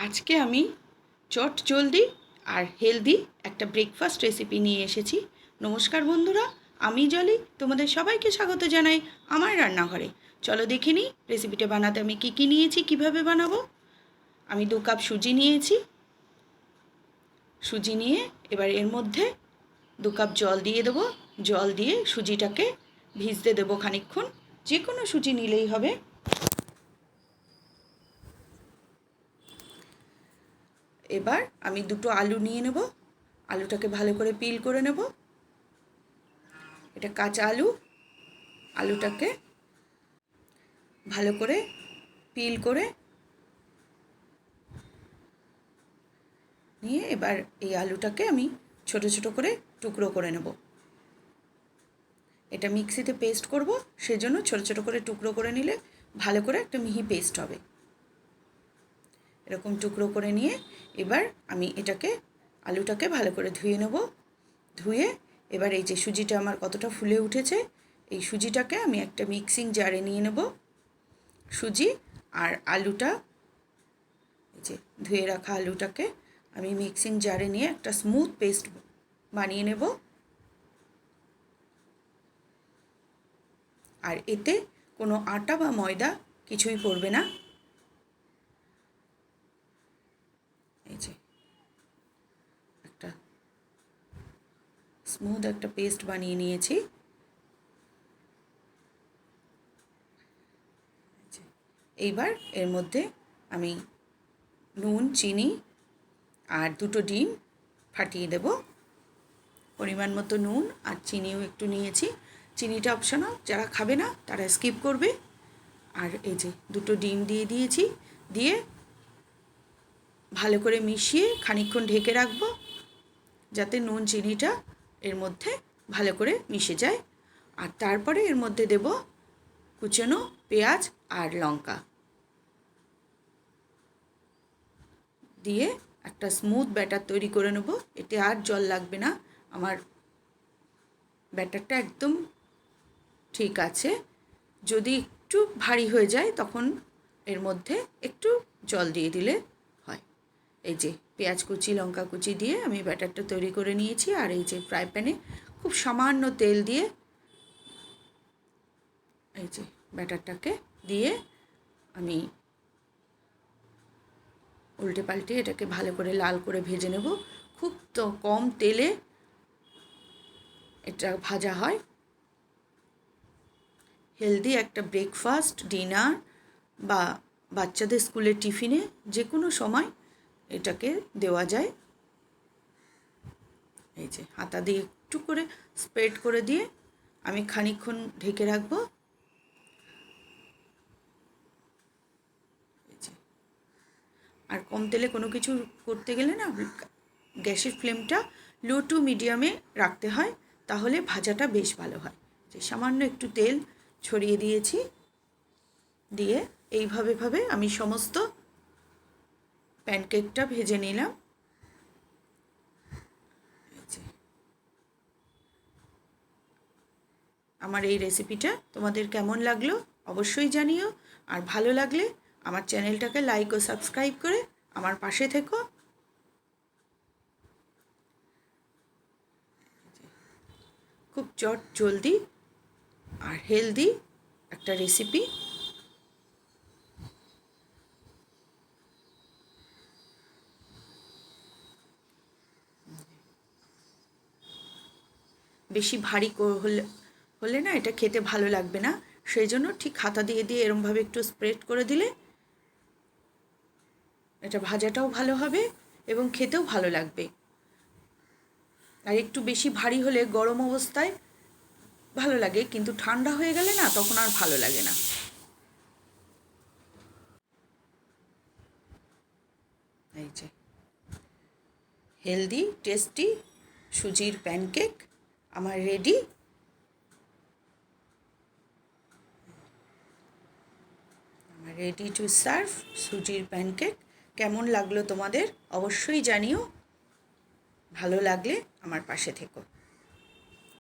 আজকে আমি চট জলদি আর হেলদি একটা ব্রেকফাস্ট রেসিপি নিয়ে এসেছি। নমস্কার বন্ধুরা, আমি জলি, তোমাদের সবাইকে স্বাগত জানাই আমার রান্নাঘরে। চলো দেখে নিই রেসিপিটা বানাতে আমি কী কী নিয়েছি, কীভাবে বানাবো? আমি দু কাপ সুজি নিয়েছি। সুজি নিয়ে এবার এর মধ্যে দু কাপ জল দিয়ে দেবো। জল দিয়ে সুজিটাকে ভিজতে দেবো খানিকক্ষণ। যে কোনো সুজি নিলেই হবে। এবার আমি দুটো আলু নিয়ে নেব। আলুটাকে ভালো করে পিল করে নেব। এটা কাঁচা আলু। আলুটাকে ভালো করে পিল করে নিয়ে এবার এই আলুটাকে আমি ছোট ছোট করে টুকরো করে নেব। এটা মিক্সিতে পেস্ট করব। সেজন্য ছোট ছোট করে টুকরো করে নিলে ভালো করে একটা মিহি পেস্ট হবে। এরকম টুকরো করে নিয়ে এবার আমি এটাকে, আলুটাকে ভালো করে ধুয়ে নেব। ধুয়ে এবার এই যে সুজিটা আমার কতটা ফুলে উঠেছে, এই সুজিটাকে আমি একটা মিক্সিং জারে নিয়ে নেব। সুজি আর আলুটা, এই যে ধুয়ে রাখা আলুটাকে আমি মিক্সিং জারে নিয়ে একটা স্মুথ পেস্ট বানিয়ে নেব। আর এতে কোনো আটা বা ময়দা কিছুই পড়বে না এই যে একটা স্মুথ একটা পেস্ট বানিয়ে নিয়েছি। এইবার এর মধ্যে আমি নুন, চিনি আর দুটো ডিম ফাটিয়ে দেব। পরিমাণ মতো নুন আর চিনিও একটু নিয়েছি। চিনিটা অপশনাল যারা খাবে না তারা স্কিপ করবে। আর এই যে দুটো ডিম দিয়ে দিয়েছি, দিয়ে ভালো করে মিশিয়ে খানিকক্ষণ ঢেকে রাখব, যাতে নুন, চিনিটা এর মধ্যে ভালো করে মিশে যায়। আর তারপরে এর মধ্যে দেব কুচনো পেঁয়াজ আর লঙ্কা। দিয়ে একটা স্মুথ ব্যাটার তৈরি করে নেব। এতে আর জল লাগবে না। আমার ব্যাটারটা একদম ঠিক আছে। যদি একটু ভারী হয়ে যায় তখন এর মধ্যে একটু জল দিয়ে দিলে হয়। এই যে পেঁয়াজ কুচি, লঙ্কা কুচি দিয়ে আমি ব্যাটারটা তৈরি করে নিয়েছি আর এই যে ফ্রাই প্যানে খুব সামান্য তেল দিয়ে এই যে ব্যাটারটাকে দিয়ে আমি উল্টে পাল্টে এটাকে ভালো করে লাল করে ভেজে নেব। খুব তো কম তেলে এটা ভাজা হয়। হেলদি একটা ব্রেকফাস্ট, ডিনার বা বাচ্চাদের স্কুলের টিফিনে যে কোনো সময় এটাকে দেওয়া যায়। এই যে হাতা দিয়ে একটু করে স্প্রেড করে দিয়ে আমি খানিকক্ষণ ঢেকে রাখব। আর কম তেলে কোনো কিছু করতে গেলে না গ্যাসের ফ্লেমটা লো টু মিডিয়ামে রাখতে হয়, তাহলে ভাজাটা বেশ ভালো হয়। যে সামান্য একটু তেল ছড়িয়ে দিয়েছি, দিয়ে এইভাবে ভাবে আমি সমস্ত প্যানকেকটা ভেজে নিলাম। আমার এই রেসিপিটা তোমাদের কেমন লাগল অবশ্যই জানিও। আর ভালো লাগলে আমার চ্যানেলটাকে লাইক ও সাবস্ক্রাইব করে আমার পাশে থেকো। খুব চট, জলদি আর হেলদি একটা রেসিপি। বেশি ভারী হলে হলে না এটা খেতে ভালো লাগবে না। সেই জন্য ঠিক হাতা দিয়ে দিয়ে এরমভাবে একটু স্প্রেড করে দিলে এটা ভাজাটাও ভালো হবে এবং খেতেও ভালো লাগবে। আর একটু বেশি ভারী হলে গরম অবস্থায় ভালো লাগে, কিন্তু ঠান্ডা হয়ে গেলে না তখন আর ভালো লাগে না। এই যে হেলদি টেস্টি সুজির প্যানকেক আমার রেডি আমার রেডি টু সার্ভ সুজির প্যানকেক কেমন লাগল তোমাদের? অবশ্যই জানিও। ভালো লাগলে আমার পাশে থেকো।